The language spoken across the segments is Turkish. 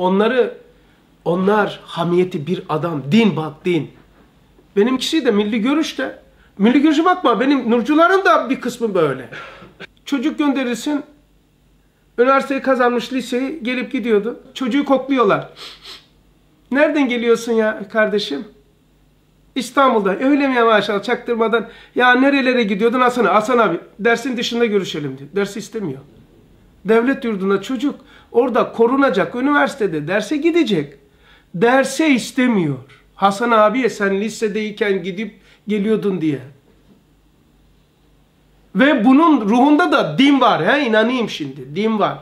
onları onlar hamiyeti bir adam, din bak din. Benimkisi de milli görüşte. Milli görüşe bakma benim nurcuların da bir kısmı böyle. Çocuk gönderirsin. Üniversiteyi kazanmış liseyi gelip gidiyordu. Çocuğu kokluyorlar. Nereden geliyorsun ya kardeşim? İstanbul'da. Öyle mi ya maşallah çaktırmadan. Ya nerelere gidiyordun Hasan abi? Hasan abi dersin dışında görüşelim diyor. Dersi istemiyor. Devlet yurdunda çocuk orada korunacak. Üniversitede derse gidecek. Derse istemiyor. Hasan abiye sen lisedeyken gidip geliyordun diye. Ve bunun ruhunda da din var. He? inanayım şimdi. Din var.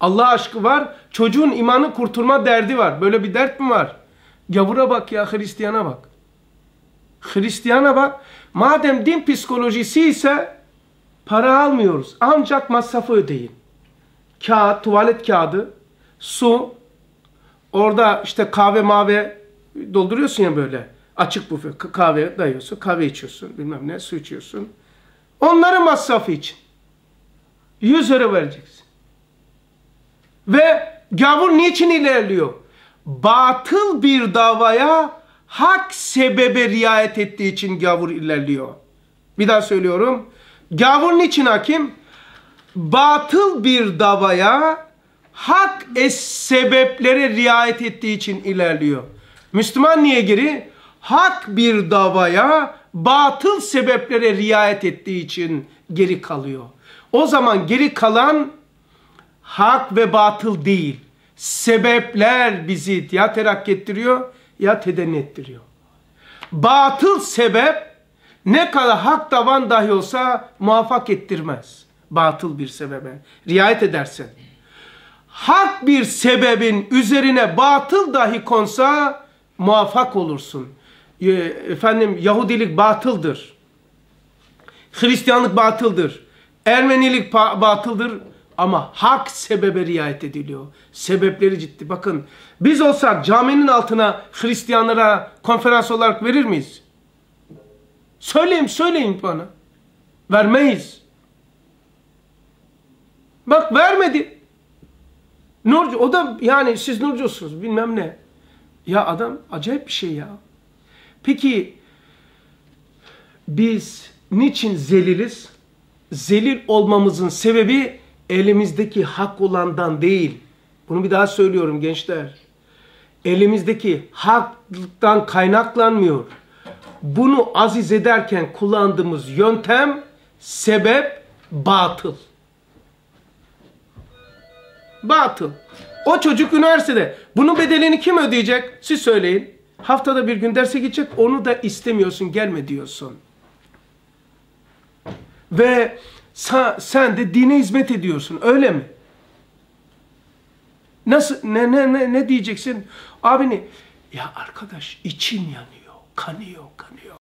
Allah aşkı var. Çocuğun imanı kurtulma derdi var. Böyle bir dert mi var? Gavura bak ya Hristiyana bak. Hristiyana bak. Madem din psikolojisi ise para almıyoruz. Ancak masrafı ödeyin. Kağıt, tuvalet kağıdı, su, orada işte kahve mavi dolduruyorsun ya böyle. Açık büfe kahve dayıyorsun, kahve içiyorsun, bilmem ne, su içiyorsun. Onların masrafı için. 100 lira vereceksin. Ve gavur niçin ilerliyor? Batıl bir davaya hak sebebe riayet ettiği için gavur ilerliyor. Bir daha söylüyorum. Gavur niçin hakim? Batıl bir davaya hak es sebeplere riayet ettiği için ilerliyor. Müslüman niye geri? Hak bir davaya batıl sebeplere riayet ettiği için geri kalıyor. O zaman geri kalan hak ve batıl değil. Sebepler bizi ya terakki ettiriyor ya tedenni ettiriyor. Batıl sebep ne kadar hak davan dahi olsa muvaffak ettirmez. Batıl bir sebebe. Riayet edersen. Hak bir sebebin üzerine batıl dahi konsa muvaffak olursun. Efendim Yahudilik batıldır. Hristiyanlık batıldır. Ermenilik batıldır. Ama hak sebebe riayet ediliyor. Sebepleri ciddi. Bakın biz olsak caminin altına Hristiyanlara konferans olarak verir miyiz? Söyleyin, söyleyin bana. Vermeyiz. Bak vermedi. Nurcu, o da yani siz Nurcusunuz bilmem ne. Ya adam acayip bir şey ya. Peki biz niçin zeliliz? Zelil olmamızın sebebi elimizdeki hak olandan değil. Bunu bir daha söylüyorum gençler. Elimizdeki haktan kaynaklanmıyor. Bunu aziz ederken kullandığımız yöntem, sebep batıl. Batıl. O çocuk üniversitede. Bunun bedelini kim ödeyecek? Siz söyleyin. Haftada bir gün derse gidecek. Onu da istemiyorsun. Gelme diyorsun. Ve sen, de dine hizmet ediyorsun. Öyle mi? Nasıl ne ne ne ne diyeceksin? Abi ne? Ya arkadaş için yanıyor, kanıyor, kanıyor.